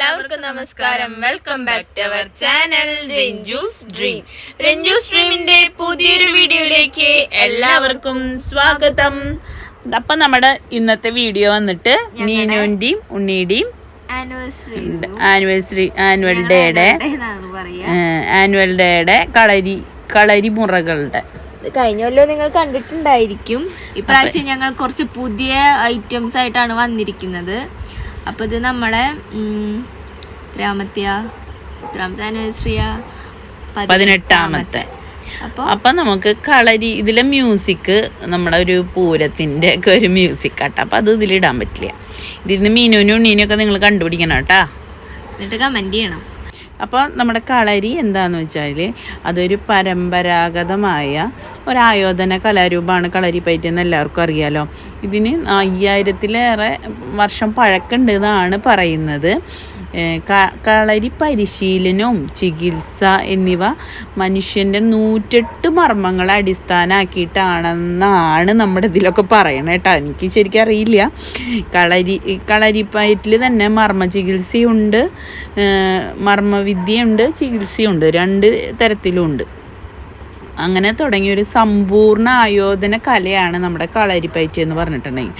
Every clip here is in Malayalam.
എല്ലാവർക്കും നമസ്കാരം. Welcome back to our channel Ranju's dream Ranju's ഡ്രീമിന്റെ പുതിയൊരു വീഡിയോയിലേക്ക് എല്ലാവർക്കും സ്വാഗതം. അപ്പൊ നമ്മുടെ ഇന്നത്തെ വീഡിയോ വന്നിട്ട് നീനുവിന്റെയും ഉണ്ണിയുടെയും ആനിവേഴ്സറി ആനുവൽ ഡേയുടെ ആനുവൽ ഡേയുടെ കളരി കളരി മുറകളുടെ കഴിഞ്ഞ കൊല്ലം നിങ്ങൾ കണ്ടിട്ടുണ്ടായിരിക്കും. ഇപ്രാവശ്യം ഞങ്ങൾ കുറച്ച് പുതിയ ഐറ്റംസ് ആയിട്ടാണ് വന്നിരിക്കുന്നത്. അപ്പൊ ഇത് നമ്മുടെ എത്രാമത്തെയാ എത്രാമത്തെ ആനിവേഴ്സറിയാ? പതിനെട്ടാമത്തെ. അപ്പൊ അപ്പൊ നമുക്ക് കളരി ഇതിലെ മ്യൂസിക് നമ്മുടെ ഒരു പൂരത്തിന്റെ ഒക്കെ ഒരു മ്യൂസിക് ആട്ടോ. അപ്പൊ അത് ഇതിലിടാൻ പറ്റില്ല. ഇതിന് മീനുവിനും ഉണ്ണീനും ഒക്കെ നിങ്ങൾ കണ്ടുപിടിക്കണം കേട്ടാ. എന്നിട്ട് കമന്റ് ചെയ്യണം. അപ്പോൾ നമ്മുടെ കളരി എന്താന്ന് വെച്ചാൽ അതൊരു പരമ്പരാഗതമായ ഒരായോധന കലാരൂപമാണ് കളരി പയറ്റെന്ന് എല്ലാവർക്കും അറിയാലോ. ഇതിന് അയ്യായിരത്തിലേറെ വർഷം പഴക്കമുണ്ട് എന്നാണ് പറയുന്നത്. കളരി പരിശീലനവും ചികിത്സ എന്നിവ മനുഷ്യന്റെ നൂറ്റെട്ട് മർമ്മങ്ങളെ അടിസ്ഥാനമാക്കിയിട്ടാണെന്നാണ് നമ്മുടെ ഇതിലൊക്കെ പറയണത് കേട്ടോ. എനിക്ക് ശരിക്കും അറിയില്ല. കളരി കളരിപ്പയറ്റിൽ തന്നെ മർമ്മ ചികിത്സയുണ്ട് മർമ്മവിദ്യയുണ്ട് ചികിത്സയുണ്ട്. രണ്ട് തരത്തിലുമുണ്ട്. അങ്ങനെ തുടങ്ങിയ ഒരു സമ്പൂർണ ആയോധന കലയാണ് നമ്മുടെ കളരിപ്പയറ്റ് എന്ന് പറഞ്ഞിട്ടുണ്ടെങ്കിൽ.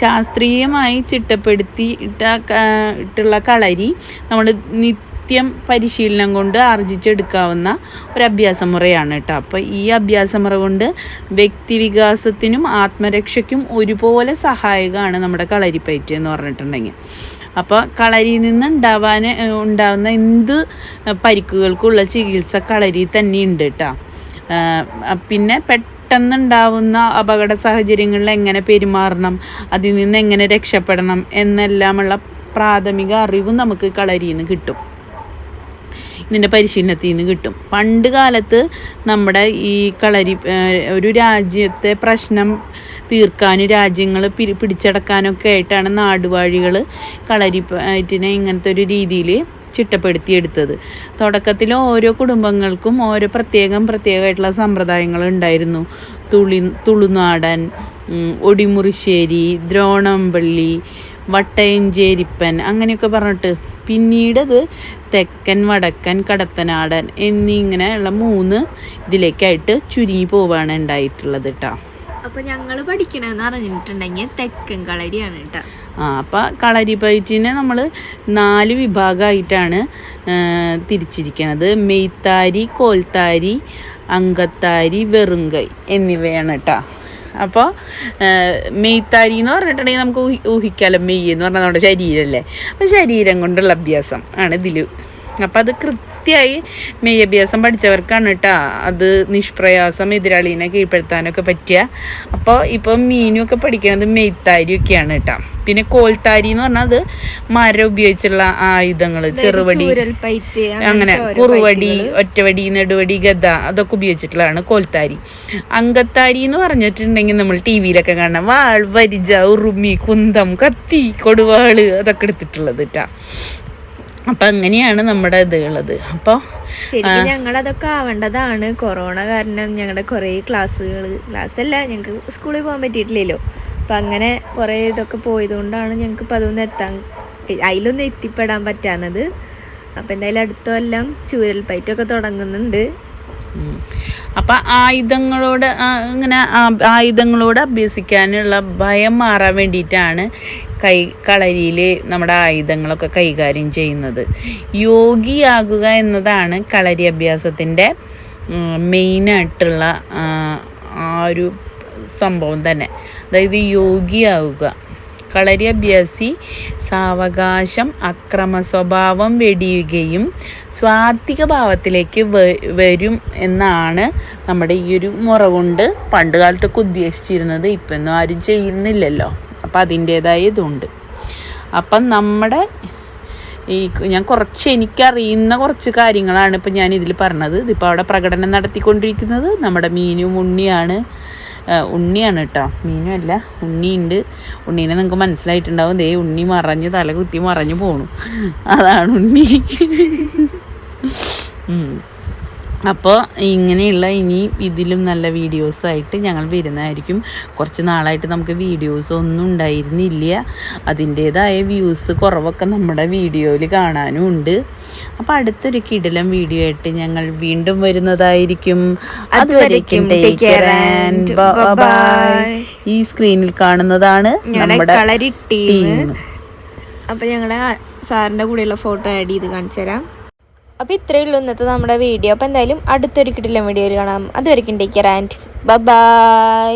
ശാസ്ത്രീയമായി ചിട്ടപ്പെടുത്തി ഇട്ട ഇട്ടുള്ള കളരി നമ്മൾ നിത്യം പരിശീലനം കൊണ്ട് ആർജിച്ചെടുക്കാവുന്ന ഒരു അഭ്യാസ മുറയാണ് കേട്ടോ. അപ്പോൾ ഈ അഭ്യാസ മുറ കൊണ്ട് വ്യക്തിവികാസത്തിനും ആത്മരക്ഷയ്ക്കും ഒരുപോലെ സഹായകമാണ് നമ്മുടെ കളരിപ്പയറ്റ് എന്ന് പറഞ്ഞിട്ടുണ്ടെങ്കിൽ. അപ്പോൾ കളരിയിൽ നിന്ന് ഉണ്ടാവാൻ ഉണ്ടാവുന്ന എന്ത് പരിക്കുകൾക്കുള്ള ചികിത്സ കളരി തന്നെയുണ്ട് കേട്ടോ. പിന്നെ പെട്ടെന്നുണ്ടാവുന്ന അപകട സാഹചര്യങ്ങളിൽ എങ്ങനെ പെരുമാറണം അതിൽ നിന്ന് എങ്ങനെ രക്ഷപ്പെടണം എന്നെല്ലാമുള്ള പ്രാഥമിക അറിവ് നമുക്ക് കളരിയിൽ നിന്ന് കിട്ടും. ഇതിന്റെ പരിശീലനത്തിൽ നിന്ന് കിട്ടും. പണ്ട് കാലത്ത് നമ്മുടെ ഈ കളരി ഒരു രാജ്യത്തെ പ്രശ്നം തീർക്കാനും രാജ്യങ്ങൾ പിടി പിടിച്ചടക്കാനൊക്കെ ആയിട്ടാണ് നാടുവാഴികൾ കളരിപ്പയറ്റിനെ ഇങ്ങനത്തെ ഒരു രീതിയിൽ ചിട്ടപ്പെടുത്തിയെടുത്തത്. തുടക്കത്തിൽ ഓരോ കുടുംബങ്ങൾക്കും ഓരോ പ്രത്യേകം പ്രത്യേകമായിട്ടുള്ള സമ്പ്രദായങ്ങൾ ഉണ്ടായിരുന്നു. തുളി തുളുനാടൻ ഒടിമുറിശ്ശേരി ദ്രോണമ്പള്ളി വട്ടയഞ്ചേരിപ്പൻ അങ്ങനെയൊക്കെ പറഞ്ഞിട്ട് പിന്നീടത് തെക്കൻ വടക്കൻ കടത്തനാടൻ എന്നിങ്ങനെയുള്ള മൂന്ന് ഇതിലേക്കായിട്ട് ചുരുങ്ങി പോവുകയാണ് ഉണ്ടായിട്ടുള്ളത് കേട്ടോ അപ്പൊ ഞങ്ങൾ പഠിക്കണെന്ന് പറഞ്ഞിട്ടുണ്ടെങ്കിൽ തെക്കൻ കളരിയാണ് കേട്ടോ. ആ അപ്പം കളരി പയറ്റിനെ നമ്മൾ നാല് വിഭാഗമായിട്ടാണ് തിരിച്ചിരിക്കുന്നത് മെയ്ത്താരി കോൽത്താരി അങ്കത്താരി വെറുങ്കൈ എന്നിവയാണ് കേട്ടോ. അപ്പോൾ മെയ്ത്താരി എന്ന് പറഞ്ഞിട്ടുണ്ടെങ്കിൽ നമുക്ക് ഊഹിക്കാമല്ലോ മെയ്യെന്ന് പറഞ്ഞാൽ നമ്മുടെ ശരീരമല്ലേ അപ്പോൾ ശരീരം കൊണ്ടുള്ള അഭ്യാസം ആണ് ഇതിൽ അപ്പം അത് കൃത്യമായി മെയ് അഭ്യാസം പഠിച്ചവർക്കാണ് കേട്ടോ അത് നിഷ്പ്രയാസം എതിരാളീനെ കീഴ്പ്പെടുത്താനൊക്കെ പറ്റുക അപ്പോൾ ഇപ്പം മീനുമൊക്കെ പഠിക്കുന്നത് മെയ്ത്താരിയൊക്കെയാണ് കേട്ടോ പിന്നെ കോൽത്താരി എന്ന് പറഞ്ഞാൽ അത് മരം ഉപയോഗിച്ചുള്ള ആയുധങ്ങൾ ചെറുവടി അങ്ങനെ കുറുവടി ഒറ്റവടി നെടുവടി ഗദ അതൊക്കെ ഉപയോഗിച്ചിട്ടുള്ളതാണ് കോൽത്താരി. അങ്കത്താരി എന്ന് പറഞ്ഞിട്ടുണ്ടെങ്കിൽ നമ്മൾ ടി വിയിലൊക്കെ കാണാം വാൾ വരിജ ഉറുമി കുന്തം കത്തി കൊടുവാൾ അതൊക്കെ എടുത്തിട്ടുള്ളത് കേട്ടാ അപ്പം അങ്ങനെയാണ് നമ്മുടെ ഇത് ഉള്ളത് അപ്പോൾ ശരിക്കും ഞങ്ങൾ അതൊക്കെ ആവേണ്ടതാണ്. കൊറോണ കാരണം ഞങ്ങളുടെ കുറേ ക്ലാസ്സുകൾ ക്ലാസ് അല്ല ഞങ്ങൾക്ക് സ്കൂളിൽ പോകാൻ പറ്റിയിട്ടില്ലല്ലോ. അപ്പം അങ്ങനെ കുറേ ഇതൊക്കെ പോയതുകൊണ്ടാണ് ഞങ്ങൾക്ക് ഇപ്പം അതൊന്നും എത്താൻ അതിലൊന്നും എത്തിപ്പെടാൻ പറ്റാന്നത് അപ്പം എന്തായാലും അടുത്ത കൊല്ലം ചൂരൽപ്പയറ്റൊക്കെ തുടങ്ങുന്നുണ്ട്. അപ്പൊ ആയുധങ്ങളോട് ഇങ്ങനെ ആയുധങ്ങളോട് അഭ്യസിക്കാനുള്ള ഭയം മാറാൻ വേണ്ടിയിട്ടാണ് കൈ കളരിയിൽ നമ്മുടെ ആയുധങ്ങളൊക്കെ കൈകാര്യം ചെയ്യുന്നത്. യോഗിയാകുക എന്നതാണ് കളരി അഭ്യാസത്തിന്റെ മെയിനായിട്ടുള്ള ആ ഒരു സംഭവം തന്നെ. അതായത് യോഗിയാവുക. കളരി അഭ്യാസി സാവകാശം അക്രമ സ്വഭാവം വെടിയുകയും സ്വാത്വിക ഭാവത്തിലേക്ക് വരും എന്നാണ് നമ്മുടെ ഈ ഒരു മുറ കൊണ്ട് പണ്ട് കാലത്തൊക്കെ ഉദ്ദേശിച്ചിരുന്നത്. ഇപ്പം ഒന്നും ആരും ചെയ്യുന്നില്ലല്ലോ. അപ്പം അതിന്റേതായ ഇതുണ്ട്. അപ്പം നമ്മുടെ ഈ ഞാൻ കുറച്ച് എനിക്കറിയുന്ന കുറച്ച് കാര്യങ്ങളാണ് ഇപ്പം ഞാൻ ഇതിൽ പറഞ്ഞത്. ഇതിപ്പോൾ അവിടെ പ്രകടനം നടത്തിക്കൊണ്ടിരിക്കുന്നത് നമ്മുടെ മീനും ഉണ്ണിയാണ് ഉണ്ണിയാണ് കേട്ടോ മീനും അല്ല ഉണ്ണിയുണ്ട്. ഉണ്ണീനെ നിങ്ങൾക്ക് മനസ്സിലായിട്ടുണ്ടാവും. ദേ ഉണ്ണി മറഞ്ഞ് തല കുത്തി മറഞ്ഞു പോണു. അതാണ് ഉണ്ണി. അപ്പോൾ ഇങ്ങനെയുള്ള ഇനി ഇതിലും നല്ല വീഡിയോസായിട്ട് ഞങ്ങൾ വരുന്നതായിരിക്കും. കുറച്ച് നാളായിട്ട് നമുക്ക് വീഡിയോസ് ഒന്നും ഉണ്ടായിരുന്നില്ല. അതിന്റേതായ വ്യൂസ് കുറവൊക്കെ നമ്മുടെ വീഡിയോയിൽ കാണാനും ഉണ്ട്. അപ്പോൾ അടുത്തൊരു കിടലം വീഡിയോ ആയിട്ട് ഞങ്ങൾ വീണ്ടും വരുന്നതായിരിക്കും. അതുവരേക്കും. ഈ സ്ക്രീനിൽ കാണുന്നതാണ് നമ്മുടെ ടീം അപ്പോൾ ഞങ്ങളുടെ സാറിന്റെ കൂടെയുള്ള ഫോട്ടോ ആഡ് ചെയ്ത് കാണിച്ചു തരാം അപ്പോൾ ഇത്രയേ ഉള്ളൂ ഇന്നത്തെ നമ്മുടെ വീഡിയോ. അപ്പോൾ എന്തായാലും അടുത്തൊരു കിട്ടില്ല വീഡിയോയിൽ കാണാം. അതുവരെയ്ക്കും ടേക്ക് കെയർ ആൻഡ് ബൈ